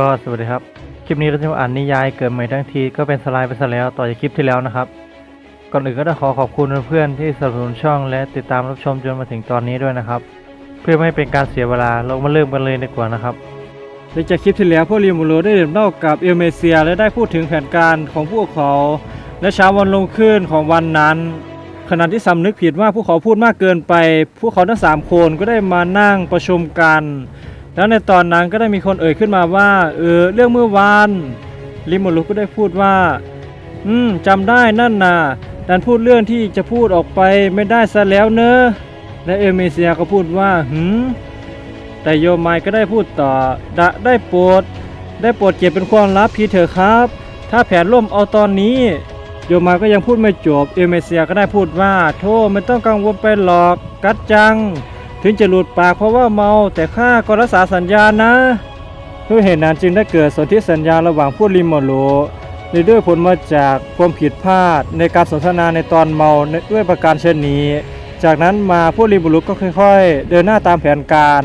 ก็สวัสดีครับ คลิปนี้เราจะมาอ่านนิยายเกิดใหม่ทั้งทีก็เป็นสไลด์ไปซะแล้วต่อจากคลิปที่แล้วนะครับ ก่อนอื่นก็ต้องขอขอบคุณเพื่อนๆที่สนับสนุนช่องและติดตามรับชมจนมาถึงตอนนี้ด้วยนะครับ เพื่อไม่ให้เป็นการเสียเวลาเรามาเริ่มกันเลยดีกว่านะครับหลังจากคลิปที่แล้วพวกริมูโรได้เดินเล่ากับเอลเมเซียและได้พูดถึงแผนการของพวกเขาและเช้าวันลงขึ้นของวันนั้น ขณะที่สำนึกผิดว่าพวกเขาพูดมากเกินไป พวกเขาทั้งสามคนก็ได้มานั่งประชุมกัน แล้วในตอนนั้นก็ได้มีคนเอ่ยขึ้นมาว่าเออเรื่องเมื่อวานลิโมลุก็ได้พูดว่า อืมจำได้นั่นนะดันพูดเรื่องที่จะพูดออกไปไม่ได้ซะแล้วเนอะและเอเมเซียก็พูดว่าหืมแต่โยมายก็ได้พูดต่อดะได้โปรดได้โปรดเก็บเป็นความลับพีเถอะครับ ถ้าแผนล่มเอาตอนนี้ โยมายก็ยังพูดไม่จบเอเมเซียก็ได้พูดว่า โทษไม่ต้องกังวลไปหรอกกัดจัง ถึงจะหลุดปากเพราะว่าเมาแต่ข้าก็รักษาสัญญานะด้วยเหตุนั้นจึงได้เกิดสนธิสัญญาระหว่างผู้ริโมโลในด้วยผลมาจากความผิดพลาดในการสนทนาในตอนเมาด้วยประการเช่นนี้ จากนั้นมาผู้ริมบุรุษก็ค่อยๆ เดินหน้าตามแผนการ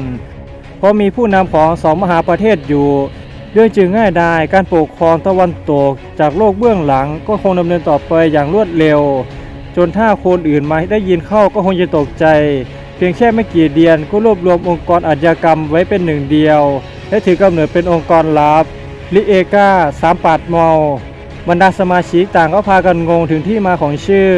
เพราะมีผู้นำของสองมหาประเทศอยู่เรื่องจึงง่ายดายการปกครองตะวันตกจากโลกเบื้องหลังก็คงดำเนินต่อไปอย่างรวดเร็ว จนถ้าคนอื่นมาได้ยินเข้าก็คงจะตกใจ เพียงแค่ไม่กี่เดือนก็รวบรวมองค์กรอาชญากรรมไว้เป็นหนึ่งเดียว และถือกำเนิดเป็นองค์กรลับลิเอกาสามปาดเมาบรรดาสมาชิกต่างก็พากันงงถึงที่มาของชื่อ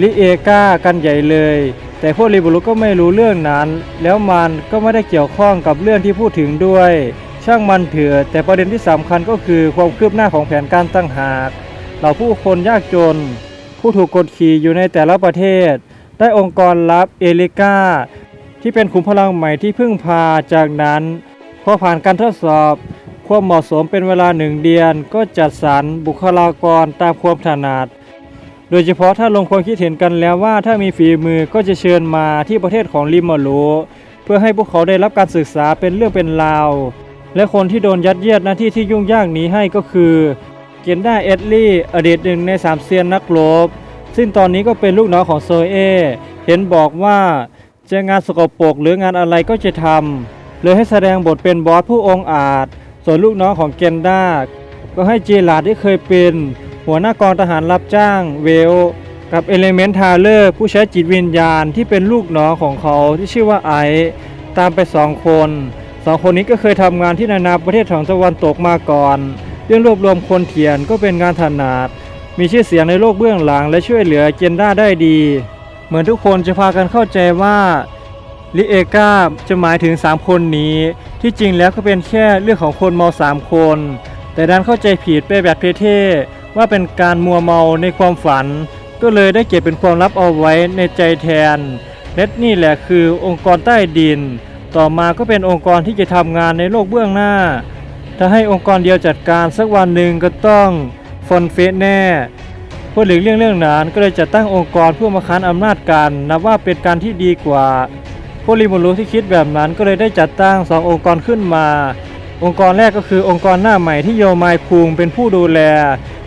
ลิเอกากันใหญ่เลย แต่พวกลิบุรุก็ไม่รู้เรื่องนั้น แล้วมันก็ไม่ได้เกี่ยวข้องกับเรื่องที่พูดถึงด้วย ช่างมันเถอะแต่ประเด็นที่สำคัญก็คือความคืบหน้าของแผนการตั้งหากเหล่าผู้คนยากจน ผู้ถูกกดขี่อยู่ในแต่ละประเทศ ได้องค์กรลับเอลิก้าที่เป็นขุมพลังใหม่ที่พึ่งพาจากนั้น พอผ่านการทดสอบความเหมาะสมเป็นเวลาหนึ่งเดือนก็จัดสรรบุคลากรตามความถนัดโดยเฉพาะถ้าลงความคิดเห็นกันแล้วว่าถ้ามีฝีมือก็จะเชิญมาที่ประเทศของลิมาโลเพื่อให้พวกเขาได้รับการศึกษาเป็นเรื่องเป็นราว และคนที่โดนยัดเยียดหน้าที่ที่ยุ่งยากนี้ให้ก็คือ เกนด้าเอ็ดลี่อดีตหนึ่งในสามเซียนนักรบ ซึ่งตอนนี้ก็เป็นลูกน้องของโซเอเห็นบอกว่าจะงานสกปรกหรืองานอะไรก็จะทำเลยให้แสดงบทเป็นบอสผู้องอาจ ส่วนลูกน้องของเกนด้าก็ให้เจลาดที่เคยเป็นหัวหน้ากองทหารรับจ้างเวล กับเอเลเมนทาเลอร์ผู้ใช้จิตวิญญาณที่เป็นลูกน้องของเขาที่ชื่อว่าไอตามไปสองคนสองคนนี้ก็เคยทำงานที่นานาประเทศของตะวันตกมาก่อน เรื่องรวบรวมคนเถียนก็เป็นงานถนัด มีชื่อเสียงในโลกเบื้องหลัง และช่วยเหลือเจนด้าได้ดี เหมือนทุกคนจะพากันเข้าใจว่าลิเอกาจะหมายถึง 3 คนนี้ ที่จริงแล้วก็เป็นแค่เรื่องของคนเมาสามคน แต่ดันเข้าใจผิดไปแบบเท่ๆว่าเป็นการมัวเมาในความฝัน ก็เลยได้เก็บเป็นความลับเอาไว้ในใจแทนและนี่แหละคือองค์กรใต้ดิน ต่อมาก็เป็นองค์กรที่จะทำงานในโลกเบื้องหน้า ถ้าให้องค์กรเดียวจัดการสักวันหนึ่งก็ต้อง ฟอนเฟสแน่เพื่อหลีกเลี่ยงเรื่องนั้นก็เลยจัดตั้งองค์กรเพื่อมาค้านอำนาจกันนับว่าเป็นการที่ดีกว่า พวกริมูรุที่คิดแบบนั้นก็เลยได้จัดตั้งสององค์กรขึ้นมา องค์กรแรกก็คือองค์กรหน้าใหม่ที่โยมายคุงเป็นผู้ดูแล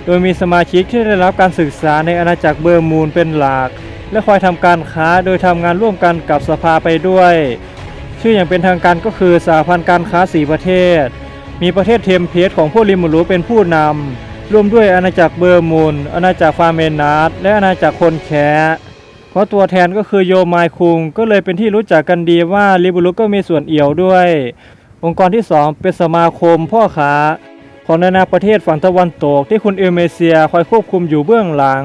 โดยมีสมาชิกที่ได้รับการศึกษาในอาณาจักรเบอร์มูนเป็นหลัก และคอยทำการค้าโดยทำงานร่วมกันกับสภาไปด้วย ชื่ออย่างเป็นทางการก็คือสหพันธ์การค้าสีประเทศ มีประเทศเทมเพสของพวกริมูรุเป็นผู้นำ ร่วมด้วยอาณาจักรเบอร์มูนอาณาจักรฟาเมนาสและอาณาจักรคนแคเพราะตัวแทนก็คือโยมายคุง ก็เลยเป็นที่รู้จักกันดีว่าริบุรุก็มีส่วนเอี่ยวด้วย องค์กรที่ 2 เป็นสมาคมพ่อค้าของนานาประเทศฝั่งตะวันตกที่คุณเอเมเซียคอยควบคุมอยู่เบื้องหลัง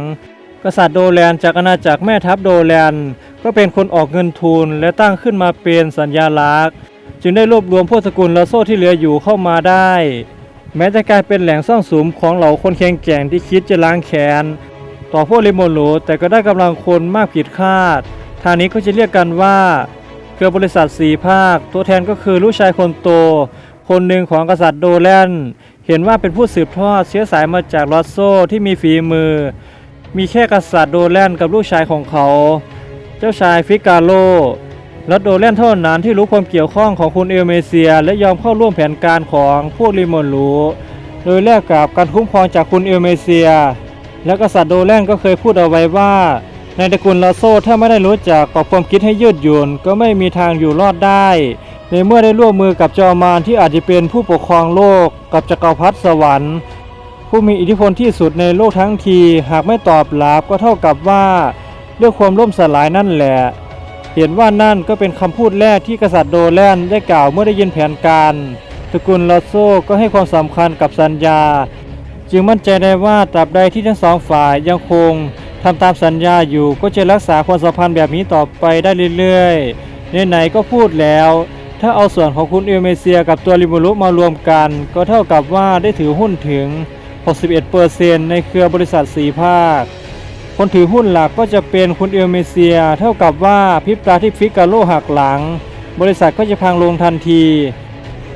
กษัตริย์โดแลนจากอาณาจักรแม่ทัพโดแลนก็เป็นคนออกเงินทุนและตั้งขึ้นมาเป็นสัญญาลักษณ์ จึงได้รวบรวมพวกสกุลละโซ่ที่เหลืออยู่เข้ามาได้ แม้จะกลายเป็นแหล่งซ่องสุมของเหล่าคนแข็งแกร่งที่คิดจะล้างแค้นต่อพวกลิโมโลแต่ก็ได้กำลังคนมากผิดคาด ทางนี้ก็จะเรียกกันว่าเครือบริษัทสีภาค ตัวแทนก็คือลูกชายคนโต คนหนึ่งของกษัตริย์โดแลนเห็นว่าเป็นผู้สืบทอดเชื้อสายมาจากลอสโซที่มีฝีมือ มีแค่กษัตริย์โดแลนกับลูกชายของเขา เจ้าชายฟิกาโล และโดแลนเท่านั้นที่รู้ความเกี่ยวข้องของคุณเอลเมเซีย และยอมเข้าร่วมแผนการของพวกลิมอนรูโดยแลกกับการคุ้มครองจากคุณเอลเมเซีย และกษัตริย์โดแลนก็เคยพูดเอาไว้ว่า ในตระกูลลาโซถ้าไม่ได้รู้จักปรับความคิดให้ยืดหยุ่นก็ไม่มีทางอยู่รอดได้ในเมื่อได้ร่วมมือกับจอมารที่อาจจะเป็นผู้ปกครองโลกกับจักรพรรดิสวรรค์ ผู้มีอิทธิพลที่สุดในโลกทั้งทีหากไม่ตอบรับก็เท่ากับว่าเรื่องความล่มสลายนั่นแหละ เห็นว่านั่นก็เป็นคำพูดแรกที่กษัตริย์โดแลนได้กล่าวเมื่อได้ยินแผนการตระกูลลอโซก็ให้ความสำคัญกับสัญญา จึงมั่นใจได้ว่าตราบใดที่ทั้งสองฝ่ายยังคงทำตามสัญญาอยู่ก็จะรักษาความสัมพันธ์แบบนี้ต่อไปได้เรื่อยๆไหนๆก็พูดแล้ว ถ้าเอาส่วนของคุณเอลเมเซียกับตัวริมูรุมารวมกัน ก็เท่ากับว่าได้ถือหุ้นถึง 61%ในเครือบริษัทสีภาค คนถือหุ้นหลักก็จะเป็นคุณเอลเมเซีย เท่ากับว่าพิบตาที่ฟิกาโลหักหลัง บริษัทก็จะพังลงทันที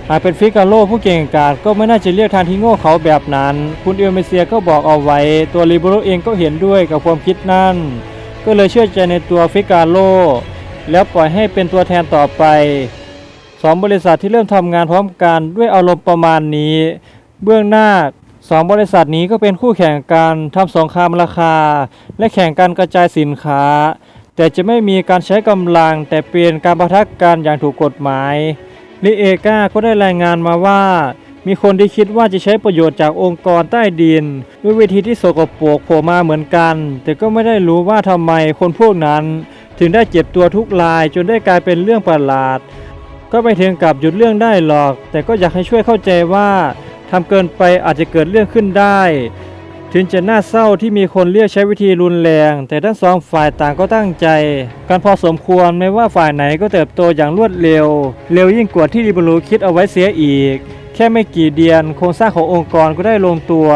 หากเป็นฟิกาโลผู้เก่งกาจก็ไม่น่าจะเรียกทางที่โง่เขาแบบนั้น คุณเอลเมเซียก็บอกเอาไว้ ตัวลิเบโรเองก็เห็นด้วยกับความคิดนั่น ก็เลยเชื่อใจในตัวฟิกาโลแล้วปล่อยให้เป็นตัวแทนต่อไปสองบริษัทที่เริ่มทำงานพร้อมกันด้วยอารมณ์ประมาณนี้ เบื้องหน้า สองบริษัทนี้ก็เป็นคู่แข่งกันทำสงครามราคา และแข่งกันกระจายสินค้า แต่จะไม่มีการใช้กำลังแต่เป็นการประทักกันอย่างถูกกฎหมายลิเอกาก็ได้รายงานมาว่ามีคนที่คิดว่าจะใช้ประโยชน์จากองค์กรใต้ดิน ด้วยวิธีที่โสกโปรกโผล่มาเหมือนกัน แต่ก็ไม่ได้รู้ว่าทำไมคนพวกนั้น ถึงได้เจ็บตัวทุกรายจนได้กลายเป็นเรื่องประหลาด ก็ไม่ถึงกับหยุดเรื่องได้หรอก แต่ก็อยากให้ช่วยเข้าใจว่า ทำเกินไปอาจจะเกิดเรื่องขึ้นได้ ถึงจะน่าเศร้าที่มีคนเรียกใช้วิธีรุนแรง แต่ทั้งสองฝ่ายต่างก็ตั้งใจการพอสมควรไม่ว่าฝ่ายไหนก็เติบโตอย่างรวดเร็ว เร็วยิ่งกว่าที่ริบรูคิดเอาไว้เสียอีก แค่ไม่กี่เดือนโครงสร้างขององค์กรก็ได้ลงตัว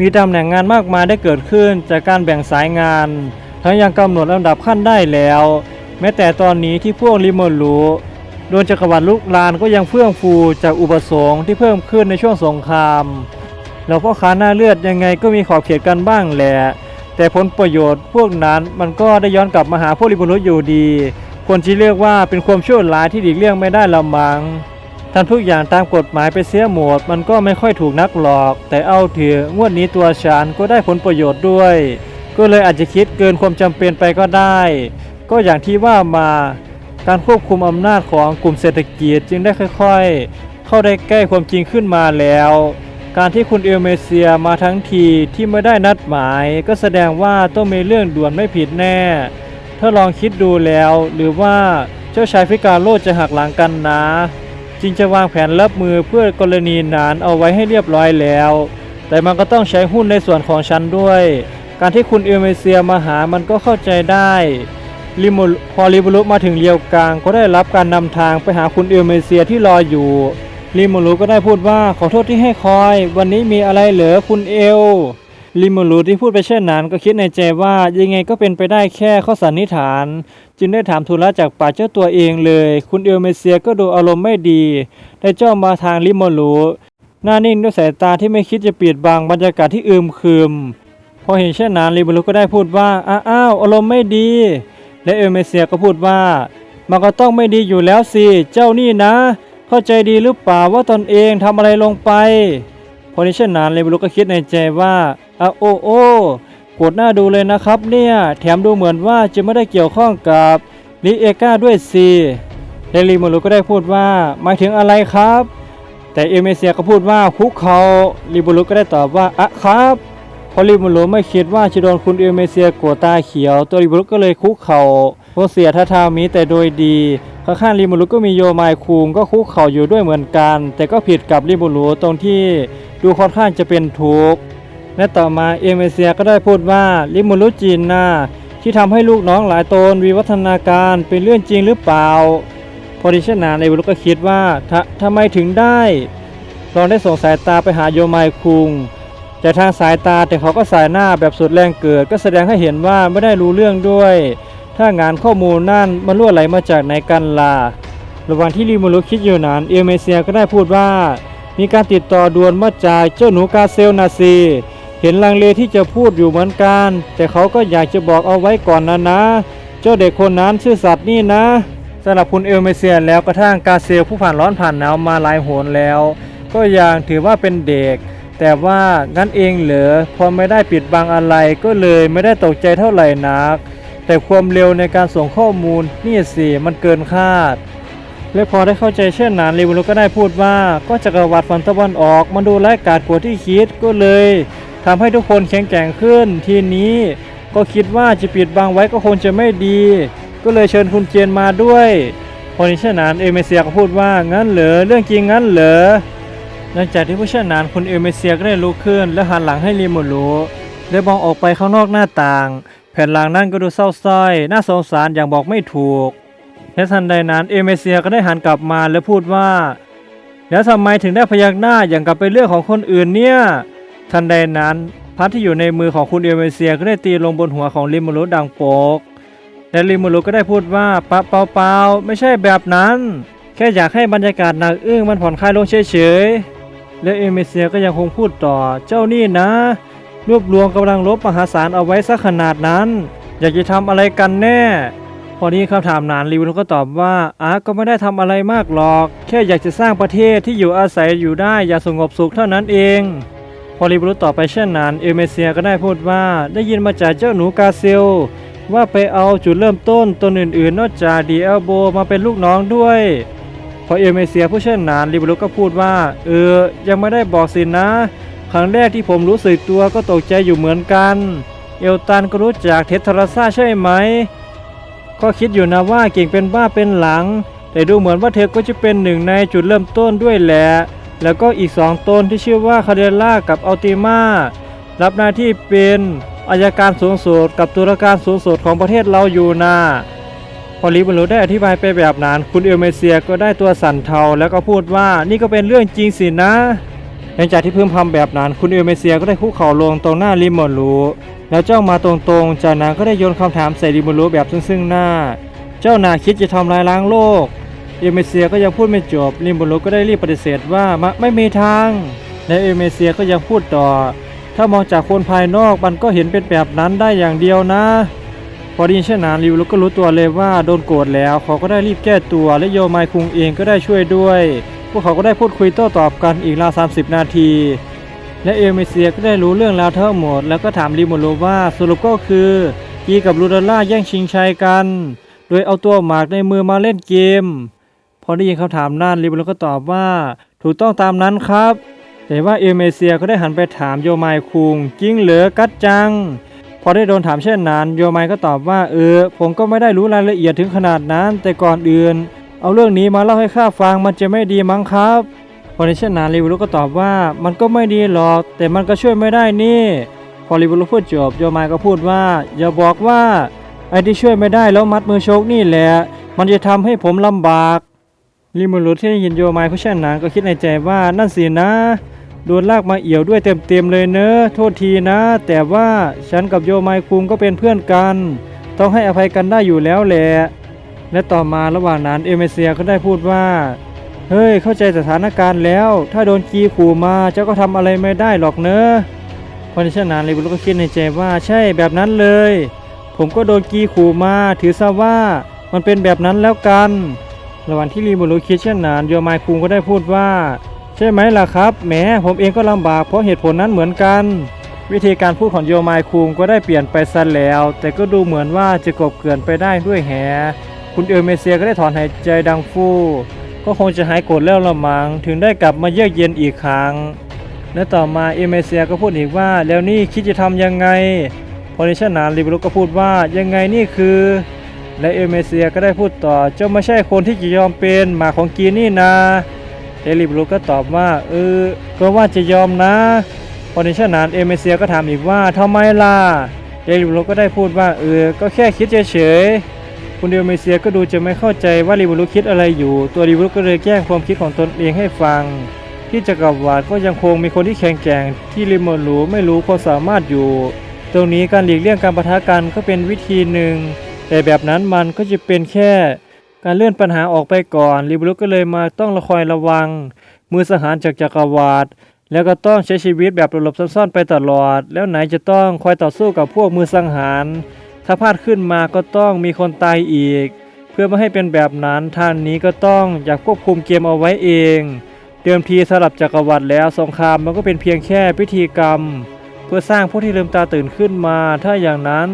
มีตำแหน่งงานมากมายได้เกิดขึ้นจากการแบ่งสายงาน ทั้งยังกำหนดลำดับขั้นได้แล้ว แม้แต่ตอนนี้ที่พวกริโมรู โดนจักรวรรดิลุกลานก็ยังเฟื่องฟูจากอุปสงค์ที่เพิ่มขึ้นในช่วงสงครามแล้วพ่อค้าหน้าเลือดยังไงก็มีขอบเขตกันบ้างแหละแต่ผลประโยชน์พวกนั้นมันก็ได้ย้อนกลับมาหาพวกริบุรุษอยู่ดีควรที่เรียกว่าเป็นความชั่วร้ายที่หลีกเลี่ยงไม่ได้ละมังทำทุกอย่างตามกฎหมายไปเสียหมดมันก็ไม่ค่อยถูกนักหรอก แต่เอาเถอะงวดนี้ตัวฉันก็ได้ผลประโยชน์ด้วย ก็เลยอาจจะคิดเกินความจำเป็นไปก็ได้ ก็อย่างที่ว่ามา การควบคุมอำนาจของกลุ่มเศรษฐกิจจึงได้ค่อยๆ เข้าได้ใกล้ความจริงขึ้นมาแล้ว การที่คุณเอลเมเซียมาทั้งทีที่ไม่ได้นัดหมาย ก็แสดงว่าต้องมีเรื่องด่วนไม่ผิดแน่ ถ้าลองคิดดูแล้ว หรือว่าเจ้าชายฟิกาโลจะหักหลังกันนะ จึงจะวางแผนรับมือเพื่อกรณีนั้นเอาไว้ให้เรียบร้อยแล้ว แต่มันก็ต้องใช้หุ้นในส่วนของฉันด้วย การที่คุณเอลเมเซียมาหามันก็เข้าใจได้ ลิมพอลิบูรุมาถึงเรียวกลางก็ได้รับการนำทางไปหาคุณเอลเมเซียที่รออยู่ลิมูรุก็ได้พูดว่าขอโทษที่ให้คอย วันนี้มีอะไรเหรอคุณเอลลิมูรุที่พูดไปเช่นนั้นก็คิดในใจว่ายังไงก็เป็นไปได้แค่ข้อสันนิษฐาน จึงได้ถามทูลจากปากเจ้าตัวเองเลย คุณเอลเมเซียก็ดูอารมณ์ไม่ดี ได้จ้องมาทางลิมูรุหน้านิ่งด้วยสายตาที่ไม่คิดจะปิดบังบรรยากาศที่อึมครึม พอเห็นเช่นนั้นลิมูรุก็ได้พูดว่าอ้าวอารมณ์ไม่ดี และเอลเมเซียก็พูดว่า มันก็ต้องไม่ดีอยู่แล้วสิ เจ้านี่นะ เข้าใจดีหรือเปล่าว่าตนเองทำอะไรลงไปพอในเช่นนั้นเลบลุก็คิดในใจว่าอะโอโอ้โกรธหน้าดูเลยนะครับเนี่ยแถมดูเหมือนว่าจะไม่ได้เกี่ยวข้องกับลิเอกาด้วยสิและลิมูรุก็ได้พูดว่าหมายถึงอะไรครับ แต่เอเมเซียก็พูดว่าคุกเขาลิบูรุก็ได้ตอบว่าอะครับ พอลิบูรุไม่คิดว่าจะโดนคุณเอลเมเซียกรธตาเขียว ตัวลิบูรุก็เลยคุกเขาเพราะเสียท่าทางมีแต่โดยดีข้างๆลิบูรุก็มีโยมายคุงก็คุกเข่าอยู่ด้วยเหมือนกัน แต่ก็ผิดกับลิบูรุตรงที่ดูค่อนข้างจะเป็นทุกข์และต่อมาเอเมเซียก็ได้พูดว่าลิบูรุจีนน่าที่ทำให้ลูกน้องหลายตนวิวัฒนาการเป็นเรื่องจริงหรือเปล่า พอดิฉันาในบุรุก็คิดว่าทะทำไมถึงได้ลองได้ส่งสายตาไปหาโยมายคุง จากทางสายตาแต่เขาก็สายหน้าแบบสุดแรงเกิด ก็แสดงให้เห็นว่าไม่ได้รู้เรื่องด้วย ถ้างานข้อมูลนั่นมันรั่วไหลมาจากไหนกันล่ะระหว่างที่ริมูรุคิดอยู่นั้นเอลเมเซียก็ได้พูดว่า มีการติดต่อด่วนมาจากเจ้าหนูกาเซลนาซี เห็นลังเลที่จะพูดอยู่เหมือนกัน แต่เขาก็อยากจะบอกเอาไว้ก่อนนะนะ เจ้าเด็กคนนั้นชื่อสัตว์นี่นะสำหรับคุณเอลเมเซียแล้วกระทั่งกาเซลผู้ผ่านร้อนผ่านหนาวมาหลายโหนแล้ว ก็ยังถือว่าเป็นเด็ก แต่ว่างั้นเองเหรอพอไม่ได้ปิดบังอะไรก็เลยไม่ได้ตกใจเท่าไหร่นัก แต่ความเร็วในการส่งข้อมูลนี่สิมันเกินคาด และพอได้เข้าใจเช่นนั้นลิบูรุก็ได้พูดว่าก็จักรวรรดิฝั่งตะวันออกมันดูไร้ายกาจกว่าที่คิดก็เลยทำให้ทุกคนแข็งแกร่งขึ้น ทีนี้ก็คิดว่าจะปิดบังไว้ก็คงจะไม่ดี ก็เลยเชิญคุณเจนมาด้วยพอนี้เช่นนั้นเอเมเซียก็พูดว่างั้นเหรอเรื่องจริงงั้นเหรอ หลังจากที่ผู้เช่นนั้นคุณเอเมเซียก็ได้ลุกขึ้น และหันหลังให้ลิมูรุและมองออกไปข้างนอกหน้าต่าง แผ่นหลังนั้นก็ดูเศร้าส้อยน่าสงสารอย่างบอกไม่ถูกและทันใดนั้นเอเมเซียก็ได้หันกลับมาและพูดว่า แล้วทำไมถึงได้พยักหน้าอย่างกับเป็นเรื่องของคนอื่นเนี่ยทันใดนั้นพัดที่อยู่ในมือของคุณเอเมเซียก็ได้ตีลงบนหัวของลิมูรุดังโปกและลิมูรุก็ได้พูดว่าปะเปล่าเปล่าๆไม่ใช่แบบนั้น แค่อยากให้บรรยากาศหนักอึ้งมันผ่อนคลายลงเฉยๆ และเอเมเซียก็ยังคงพูดต่อ เจ้านี่นะ รวบรวมกำลังลบมหาศาลเอาไว้สักขนาดนั้น อยากจะทำอะไรกันแน่ พอนี้คำถามนานลิวก็ตอบว่าอาก็ไม่ได้ทำอะไรมากหรอก แค่อยากจะสร้างประเทศที่อยู่อาศัยอยู่ได้อย่างสงบสุขเท่านั้นเอง พอลิบรุตอบไปเช่นนั้น เอเมเซียก็ได้พูดว่าได้ยินมาจากเจ้าหนูกาเซลว่าไปเอาจุดเริ่มต้นตนอื่นๆ นอกจากดีเอลโบมาเป็นลูกน้องด้วย อเอเมเซียผู้เช่นนั้นลิบรุกก็พูดว่า เออ ยังไม่ได้บอกสินนะ ครั้งแรกที่ผมรู้สึกตัวก็ตกใจอยู่เหมือนกัน เอลตันก็รู้จักเทสทราซ่าใช่ไหม ก็คิดอยู่นะว่าเก่งเป็นบ้าเป็นหลัง แต่ดูเหมือนว่าเธอก็จะเป็นหนึ่งในจุดเริ่มต้นด้วยแหละ แล้วก็อีกสองตนที่ชื่อว่าคาเดล่ากับอัลติมารับหน้าที่เป็นอายการสูงสุดกับตุลาการสูงสุดของประเทศเราอยู่นะ พอลิบรูได้อธิบายไปแบบนั้น คุณเอลเมเซียก็ได้ตัวสั่นเทา แล้วก็พูดว่านี่ก็เป็นเรื่องจริงสินะหลังจากที่เพิ่มพำแบบนั้น คุณเอลเมเซียก็ได้คุกเข่าลงตรงหน้าลิมอนรูแล้วจ้องมาตรงๆ จากนั้นก็ได้โยนคำถามใส่ลิมอนรูแบบซึ่งๆหน้า เจ้านาคิดจะทำลายล้างโลก เอลเมเซียก็ยังพูดไม่จบลิมบุรุก็ได้รีบปฏิเสธว่ามะไม่มีทางและเอลเมเซียก็ยังพูดต่อ ถ้ามองจากคนภายนอกมันก็เห็นเป็นแบบนั้นได้อย่างเดียวนะ อไดยินเช่นนั้นลิวก็รู้ตัวเลยว่าโดนโกรธแล้วเขาก็ได้รีบแก้ตัวและโยไมคุงเองก็ได้ช่วยด้วย พวกเขาก็ได้พูดคุยโต้ตอบกันอีกราว30 นาที และเอเมเซียก็ได้รู้เรื่องราวทั้งหมด แล้วก็ถามลิมูโรว่าสรุปก็คือกีกับลูดาล่าแย่งชิงชัยกัน โดยเอาตัวหมากในมือมาเล่นเกม พอได้ยินคำถามนั้นลิบรอนก็ตอบว่า ถูกต้องตามนั้นครับ แต่ว่าเอเมเซียก็ได้หันไปถามโยไมคุงจริงเหรอกัดจัง พอได้โดนถามเช่นนั้น โยไมก็ตอบว่าเออ ผมก็ไม่ได้รู้รายละเอียดถึงขนาดนั้น แต่ก่อนอื่น เอาเรื่องนี้มาเล่าให้ข้าฟังมันจะไม่ดีมั้งครับพอในเช่นนั้นลิบรอนก็ตอบว่ามันก็ไม่ดีหรอก แต่มันก็ช่วยไม่ได้นี่พอลิบรอนพูดจบโยไมก็พูดว่า อย่าบอกว่าไอ้ที่ช่วยไม่ได้แล้วมัดมือชกนี่แหละมันจะทำให้ผมลำบากลิมูรุที่ได้ยินโยไมผู้เช่นนั้นก็คิดในใจว่านั่นสินะ โดนลากมาเอี่ยวด้วยเต็มๆเลยเนอะโทษทีนะ แต่ว่าฉันกับโยไมคุงก็เป็นเพื่อนกัน ต้องให้อภัยกันได้อยู่แล้วแหละและต่อมาระหว่างนั้นเอเมเซียก็ได้พูดว่า เฮ้ยเข้าใจสถานการณ์แล้ว ถ้าโดนกีขู่มาเจ้าก็ทำอะไรไม่ได้หรอกเนอะพอในเช่นนั้นลิมูรุก็คิดในใจว่าใช่แบบนั้นเลย ผมก็โดนกีขู่มาถือซะว่ามันเป็นแบบนั้นแล้วกัน ระหว่างที่ลีมูรุคิดเช่นนั้นโยมายคุงก็ได้พูดว่า ใช่ไหมล่ะครับแหมผมเองก็ลำบากเพราะเหตุผลนั้นเหมือนกัน วิธีการพูดของโยมายคุงก็ได้เปลี่ยนไปซะแล้ว แต่ก็ดูเหมือนว่าจะกบเกลื่อนไปได้ด้วยแฮคุณเอลเมเซียก็ได้ถอนหายใจดังฟู่ก็คงจะหายโกรธแล้วละมังถึงได้กลับมาเยือกเย็นอีกครั้ง และต่อมาเอเมเซียก็พูดอีกว่า แล้วนี่คิดจะทำยังไงพอนเช่นนั้นลิบรุกก็พูดว่ายังไงนี่คือ และเอเมเซียก็ได้พูดต่อเจ้าไม่ใช่คนที่จะยอมเป็นหมาของกีนี่นา เอลิบรุก็ตอบว่าเออก็ว่าจะยอมนะพอในเช่นนั้นเอเมเซียก็ถามอีกว่าทำไมล่ะเอลิบรุก็ได้พูดว่าเออก็แค่คิดเฉยๆคุณเอเมเซียก็ดูจะไม่เข้าใจว่าลิบรุคิดอะไรอยู่ ตัวลิบรุก็เลยแจ้งความคิดของตนเองให้ฟัง ที่จักรวรรดิก็ยังคงมีคนที่แข็งแกร่งที่ลิมอนรู้ไม่รู้ความสามารถอยู่ ตรงนี้การหลีกเลี่ยงการปะทะกันก็เป็นวิธีหนึ่งแต่แบบนั้นมันก็จะเป็นแค่ การเลื่อนปัญหาออกไปก่อนลิบรุกก็เลยมาต้องระคอยระวัง มือสังหารจากจักรวรรดิแล้วก็ต้องใช้ชีวิตแบบหลบๆซ่อนๆไปตลอด แล้วไหนจะต้องคอยต่อสู้กับพวกมือสังหาร ถ้าพลาดขึ้นมาก็ต้องมีคนตายอีก เพื่อไม่ให้เป็นแบบนั้นท่านนี้ก็ต้องอยากควบคุมเกมเอาไว้เอง เดิมทีสลับจักรวรรดิแล้วสงครามมันก็เป็นเพียงแค่พิธีกรรม เพื่อสร้างผู้ที่ลืมตาตื่นขึ้นมา ถ้าอย่างนั้น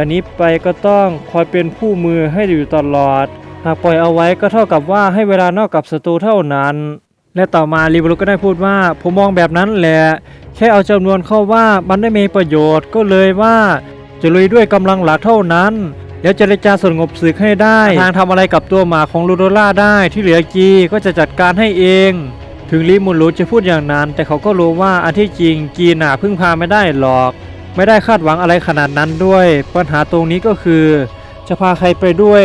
จากนี้ไปก็ต้องคอยเป็นผู้มือให้อยู่ตลอด หากปล่อยเอาไว้ก็เท่ากับว่าให้เวลานอกกับศัตรูเท่านั้น และต่อมารีบรุก็ได้พูดว่า ผมมองแบบนั้นแหละ แค่เอาจำนวนเข้าว่ามันได้มีประโยชน์ก็เลยว่า จะลุยด้วยกำลังหลักเท่านั้นแล้วเจรจาสงบศึกให้ได้ ทางทำอะไรกับตัวหมาของลูโดล่าได้ที่เหลือกีก็จะจัดการให้เอง ถึงลิมุนรู้จะพูดอย่างนั้น แต่เขาก็รู้ว่าอันที่จริงกีน่ะพึ่งพาไม่ได้หรอก ไม่ได้คาดหวังอะไรขนาดนั้นด้วย ปัญหาตรงนี้ก็คือ จะพาใครไปด้วย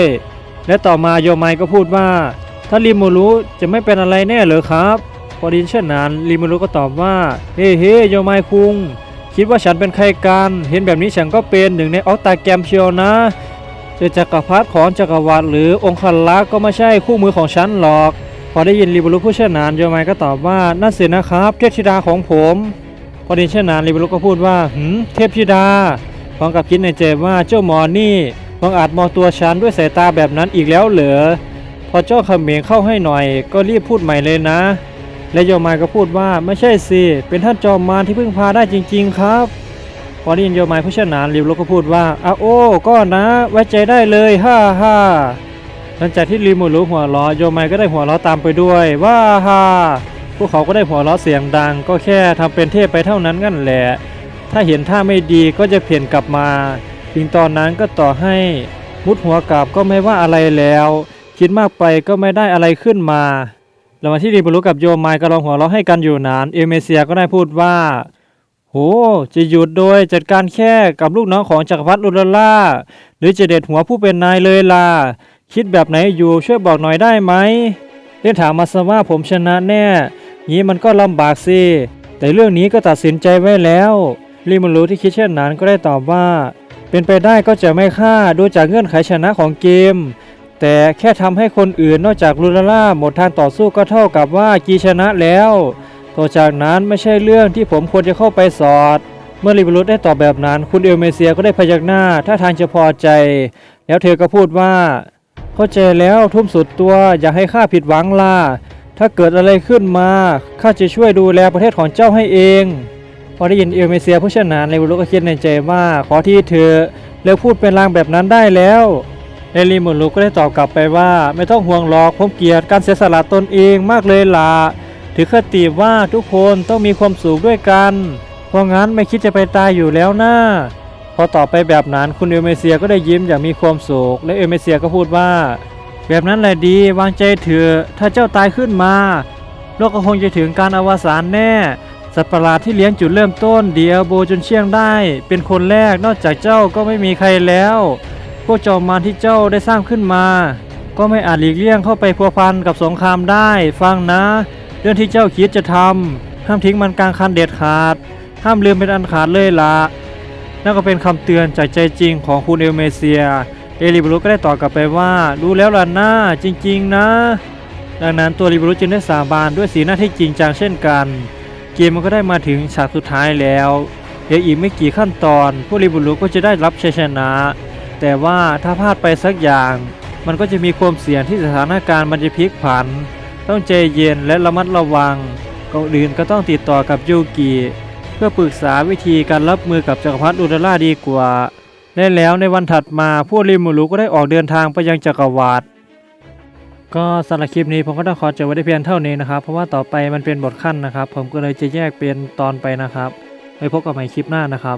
และต่อมาโยไมก็พูดว่า ถ้าลิมูรุจะไม่เป็นอะไรแน่เหรอครับพอไดยินเช่นนั้นลิมูรุก็ตอบว่าเฮ้เฮ้โยไมคุง คิดว่าฉันเป็นใครกันเห็นแบบนี้ฉันก็เป็นหนึ่งในออกตาแกรมเชียวนะจะจักรพรรดิของจักรวรรดิหรือองคลักษ์ก็ไม่ใช่คู่มือของฉันหรอก พอได้ยินลิบูรุพูดเช่นนั้นโยไมก็ตอบว่านั่นสินะครับ เทพธิดาของผม พอด้ยินเช่นนั้นลิบูรุก็พูดว่าหืมเทพธิดาพร้อมกับคิดในใจว่าเจ้าหมอนี่บังอาจมองตัวฉันด้วยสายตาแบบนั้นอีกแล้วเหรอพอเจ้าเขมงเข้าให้หน่อย ก็รีบพูดใหม่เลยนะ และโยไมก็พูดว่าไม่ใช่สิ เป็นท่านจอมมารที่พึ่งพาได้จริง ๆ ครับพอได้ยินโยมายผู้เชี่ยวชาญริวโลก็พูดว่าอ้าโอ้ก็นะไว้ใจได้เลยฮ่าฮ่าหลังจากที่ริมูรุหัวเราะโยมายก็ได้หัวเราะตามไปด้วย ว่าฮ่า พวกเขาก็ได้หัวเราะเสียงดัง ก็แค่ทำเป็นเทพไปเท่านั้นงั้นแหละ ถ้าเห็นท่าไม่ดีก็จะเปลี่ยนกลับมาถึงตอนนั้นก็ต่อให้มุดหัวกลับก็ไม่ว่าอะไรแล้ว คิดมากไปก็ไม่ได้อะไรขึ้นมาระหว่างที่ริมูรุกับโยมายกำลังหัวเราะให้กันอยู่นาน เอเมเซียก็ได้พูดว่า โห จะหยุดโดยจัดการแค่กับลูกน้องของจักรพรรดิอุลล่า หรือจะเด็ดหัวผู้เป็นนายเลยล่ะ คิดแบบไหนอยู่ช่วยบอกหน่อยได้ไหมเล่นถามมาซะว่าผมชนะแน่ งี้มันก็ลำบากสิ แต่เรื่องนี้ก็ตัดสินใจไว้แล้วรีมันรู้ที่คิดเช่นนั้นก็ได้ตอบว่า เป็นไปได้ก็จะไม่ฆ่าดูจากเงื่อนไขชนะของเกม แต่แค่ทำให้คนอื่นนอกจากลูลาล่าหมดทางต่อสู้ก็เท่ากับว่ากีชนะแล้วต่อจากนั้นไม่ใช่เรื่องที่ผมควรจะเข้าไปสอด เมื่อลิบรุสได้ตอบแบบนั้น คุณเอลเมเซียก็ได้พยักหน้าท่าทางจะพอใจ แล้วเธอก็พูดว่า เข้าใจแล้วทุ่มสุดตัวอย่าให้ข้าผิดหวังล่ะ ถ้าเกิดอะไรขึ้นมาข้าจะช่วยดูแลประเทศของเจ้าให้เอง พอได้ยินเอลเมเซียผู้เชี่ยวชาญลิบรุสก็คิดในใจว่าขอที่เธอเลิกพูดเป็นลางแบบนั้นได้แล้วเอลิมุลุก็ได้ตอบกลับไปว่า ไม่ต้องห่วงหรอกผมเกียดการเสียสละตนเองมากเลยล่ะถือคติว่าทุกคนต้องมีความสุขด้วยกัน เพราะงั้นไม่คิดจะไปตายอยู่แล้วนะพอตอบไปแบบนั้นคุณเอลเมเซียก็ได้ยิ้มอย่างมีความสุขและเอลเมเซียก็พูดว่า แบบนั้นแหละดีวางใจเถอะถ้าเจ้าตายขึ้นมา โลกก็คงจะถึงการอวสานแน่ สัตว์ประหลาดที่เลี้ยงจุดเริ่มต้นเดียโบจนเชี่ยงได้ เป็นคนแรกนอกจากเจ้าก็ไม่มีใครแล้ว พวกจอมมารที่เจ้าได้สร้างขึ้นมา ก็ไม่อาจหลีกเลี่ยงเข้าไปพัวพันกับสงครามได้ ฟังนะ เรื่องที่เจ้าคิดจะทำห้ามทิ้งมันกลางคันเด็ดขาด ห้ามลืมเป็นอันขาดเลยละนั่นก็เป็นคำเตือนจากใจจริงของคุณเอลเมเซีย เอลิบรุก็ได้ตอบกลับไปว่ารู้แล้วล่ะนะจริง ๆ นะ ดังนั้นตัวลิบรุจึงได้สาบานด้วยสีหน้าที่จริงจังเช่นกัน เกมมันก็ได้มาถึงฉากสุดท้ายแล้วเดี๋ยวอีกไม่กี่ขั้นตอนพวกลิบรุก็จะได้รับชัยชนะ แต่ว่าถ้าพลาดไปสักอย่าง มันก็จะมีความเสี่ยงที่สถานการณ์มันจะพลิกผัน ต้องใจเย็นและระมัดระวังก่อนอื่นก็ต้องติดต่อกับยูกิเพื่อปรึกษาวิธีการรับมือกับจักรพรรดิอุลล่าดีกว่า และแล้วในวันถัดมาพวกริมูรุก็ได้ออกเดินทางไปยังจักรวรรดิก็สำหรับคลิปนี้ผมก็ต้องขอจบไว้ได้เพียงเท่านี้นะครับ เพราะว่าต่อไปมันเป็นบทขั้นนะครับ ผมก็เลยจะแยกเป็นตอนไปนะครับ ไปพบกันใหม่คลิปหน้านะครับ